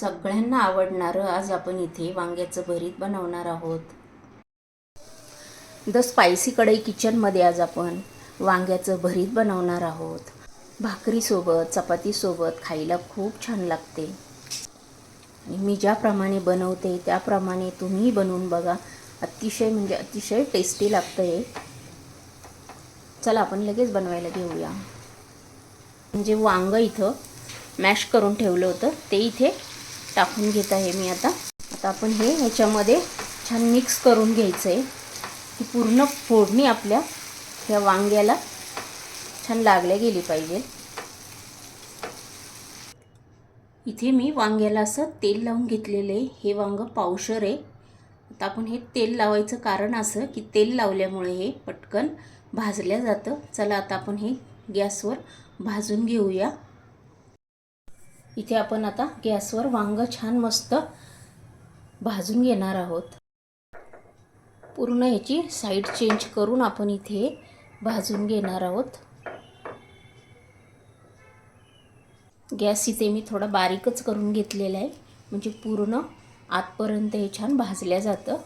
सगळ्यांना आवडणारं आज आपण इथे वांग्याचं भरीत बनवणार आहोत. द स्पायसी कढई किचनमध्ये आज आपण वांग्याचं भरीत बनवणार आहोत. भाकरीसोबत चपातीसोबत खायला खूप छान लागते. आणि मी ज्याप्रमाणे बनवते त्याप्रमाणे तुम्ही बनवून बघा. अतिशय म्हणजे अतिशय टेस्टी लागतं हे चला आपण लगेच बनवायला घेऊया. म्हणजे वांगं इथं मॅश करून ठेवलं होतं ते इथे टाकून घेत आहे मी आता. आता आपण हे ह्याच्यामध्ये छान मिक्स करून घ्यायचं आहे की पूर्ण फोडणी आपल्या ह्या वांग्याला छान लागल्या गेली पाहिजे. इथे मी वांग्याला असं तेल लावून घेतलेलं आहे. हे वांगं पावशर आहे. आता आपण हे तेल लावायचं कारण असं की तेल लावल्यामुळे हे पटकन भाजल्या जातं. चला आता आपण हे गॅसवर भाजून घेऊया. इथे आपण आता गॅसवर वांगं छान मस्त भाजून घेणार आहोत. पूर्ण ह्याची साईड चेंज करून आपण इथे भाजून घेणार आहोत. गॅस इथे मी थोडा बारीकच करून घेतलेला आहे. म्हणजे पूर्ण आतपर्यंत हे छान भाजल्या जातं.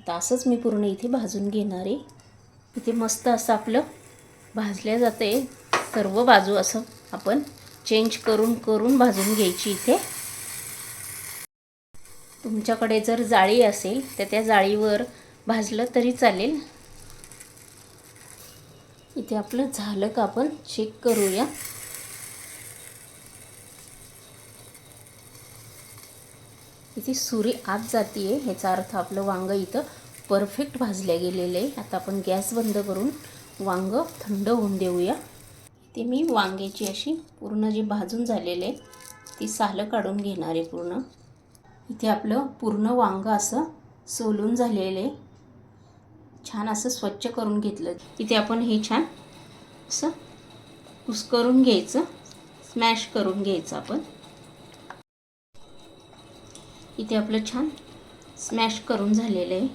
आता असंच मी पूर्ण इथे भाजून घेणार आहे. इथे मस्त असं आपलं भाजल्या जातं आहे सर्व बाजू असं आपण चेंज करून करून भाजून घ्यायची इथे. तुमच्याकडे जर जाळी असेल तर त्या जाळीवर भाजलं तरी चालेल. इथे आपलं झालं का आपण चेक करूया. इथे सुरी आत जाते आहे ह्याचा अर्थ आपलं वांग इथं परफेक्ट भाजल्या गेलेलं आहे. आता आपण गॅस बंद करून वांग थंड होऊन देऊया. ती मी वांग्याची अशी पूर्ण जी भाजून झालेले आहे ती सालं काढून घेणार आहे पूर्ण. इथे आपलं पूर्ण वांगं असं सोलून झालेलं आहे. छान असं स्वच्छ करून घेतलं. इथे आपण हे छान असं कुसकरून घ्यायचं स्मॅश करून घ्यायचं आपण. इथे आपलं छान स्मॅश करून झालेलं आहे.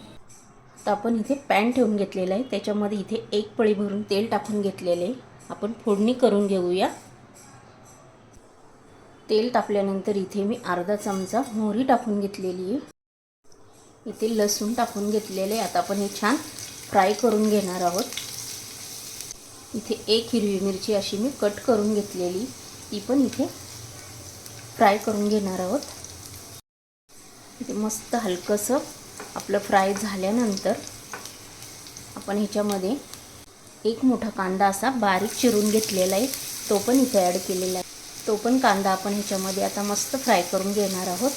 तर आपण इथे पॅन ठेवून घेतलेलं आहे. त्याच्यामध्ये इथे एक पळी भरून तेल टाकून घेतलेलं आहे. आपण फोडणी करून घेऊया. तेल तापल्यानंतर इथे मी अर्धा चमचा मोहरी टाकून घेतलेली आहे. इथे लसूण टाकून घेतलेले आहे. आता आपण हे छान फ्राय करून घेणार आहोत. इथे एक हिरवी मिरची अशी मी कट करून घेतलेली. ती पण इथे फ्राय करून घेणार आहोत. इथे मस्त हलकंसं आपलं फ्राय झाल्यानंतर आपण ह्याच्यामध्ये एक मोठा कांदा असा बारीक चिरून घेतलेला आहे. तो पण इथे ॲड केलेला आहे. तो पण कांदा आपण ह्याच्यामध्ये आता मस्त फ्राय करून घेणार आहोत.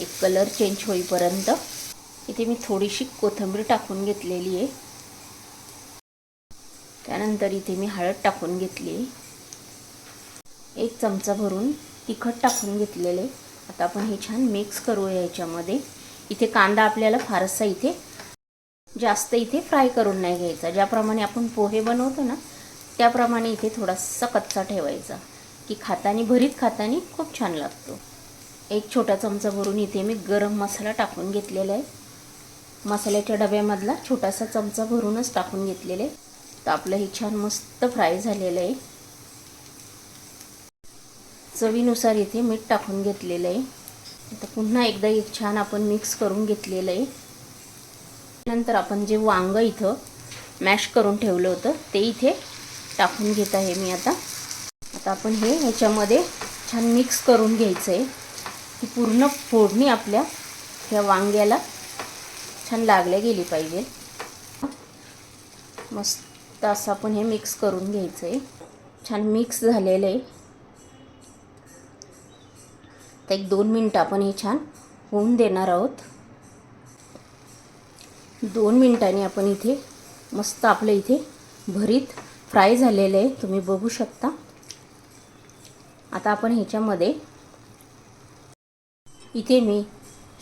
एक कलर चेंज होईपर्यंत. इथे मी थोडीशी कोथिंबीर टाकून घेतलेली आहे. त्यानंतर इथे मी हळद टाकून घेतली आहे. एक चमचा भरून तिखट टाकून घेतलेले आता आपण हे छान मिक्स करूया याच्यामध्ये. इथे कांदा आपल्याला फारसा इथे जास्त इथे फ्राय करून नाही घ्यायचा. ज्याप्रमाणे आपण पोहे बनवतो ना त्याप्रमाणे इथे थोडासा कच्चा ठेवायचा. की खातानी भरीत खातानी खूप छान लागतो. एक छोटा चमचा भरून इथे मी गरम मसाला टाकून घेतलेला आहे. मसाल्याच्या डब्यामधला छोटासा चमचा भरूनच टाकून घेतलेले तर आपलं हे छान मस्त फ्राय झालेलं आहे. चवीनुसार इथे मीठ टाकून घेतलेलं आहे. आता पुन्हा एकदा एक छान आपण मिक्स करून घेतलेलं आहे. नंतर आपण जे वांगं इथं मॅश करून ठेवलं होतं ते इथे टाकून घेत आहे मी आता. आता आपण हे ह्याच्यामध्ये छान मिक्स करून घ्यायचं आहे की पूर्ण फोडणी आपल्या ह्या वांग्याला छान लागल्या गेली पाहिजे. मस्त असं आपण हे मिक्स करून घ्यायचं आहे छान मिक्स झालेलं आहे. तर एक दोन मिनटं आपण हे छान होऊन देणार आहोत. दोन मिनटांनी आपण इथे मस्त आपलं इथे भरीत फ्राय झालेलं आहे. तुम्ही बघू शकता. आता आपण ह्याच्यामध्ये इथे मी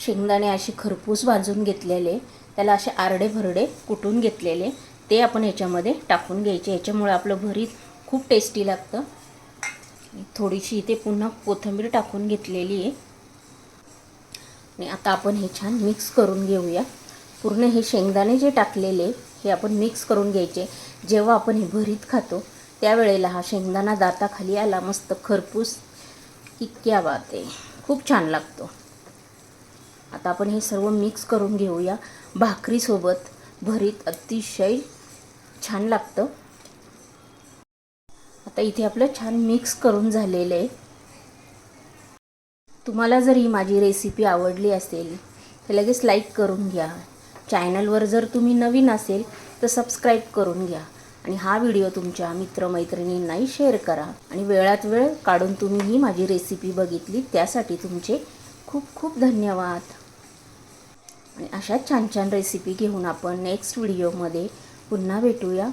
शेंगदाणे असे खरपूस भाजून घेतलेले. त्याला असे आरडे भरडे कुटून घेतलेले. ते आपण ह्याच्यामध्ये टाकून घ्यायचे. ह्याच्यामुळे आपलं भरीत खूप टेस्टी लागतं. थोडीशी इथे पुन्हा कोथिंबीर टाकून घेतलेली आहे. आणि आता आपण हे छान मिक्स करून घेऊया. पूर्ण हे शेंगदाणे जे टाकलेले हे आपण मिक्स करून घ्यायचे. जेव्हा आपण हे भरीत खातो त्यावेळेला हा शेंगदाणा दाताखाली आला. मस्त खरपूस इतक्या बात आहे खूप छान लागतो. आता आपण हे सर्व मिक्स करून घेऊया. भाकरीसोबत भरीत अतिशय छान लागतं. आता इथे आपलं छान मिक्स करून झालेलं आहे. तुम्हाला जर ही माझी रेसिपी आवडली असेल तर लगेच लाईक करून घ्या. चॅनलवर जर तुम्ही नवीन असेल तर सबस्क्राईब करून घ्या. आणि हा व्हिडिओ तुमच्या मित्रमैत्रिणींनाही शेअर करा. आणि वेळात वेळ काढून तुम्ही ही माझी रेसिपी बघितली त्यासाठी तुमचे खूप खूप धन्यवाद. आणि अशाच छान छान रेसिपी घेऊन आपण नेक्स्ट व्हिडिओमध्ये पुन्हा भेटूया.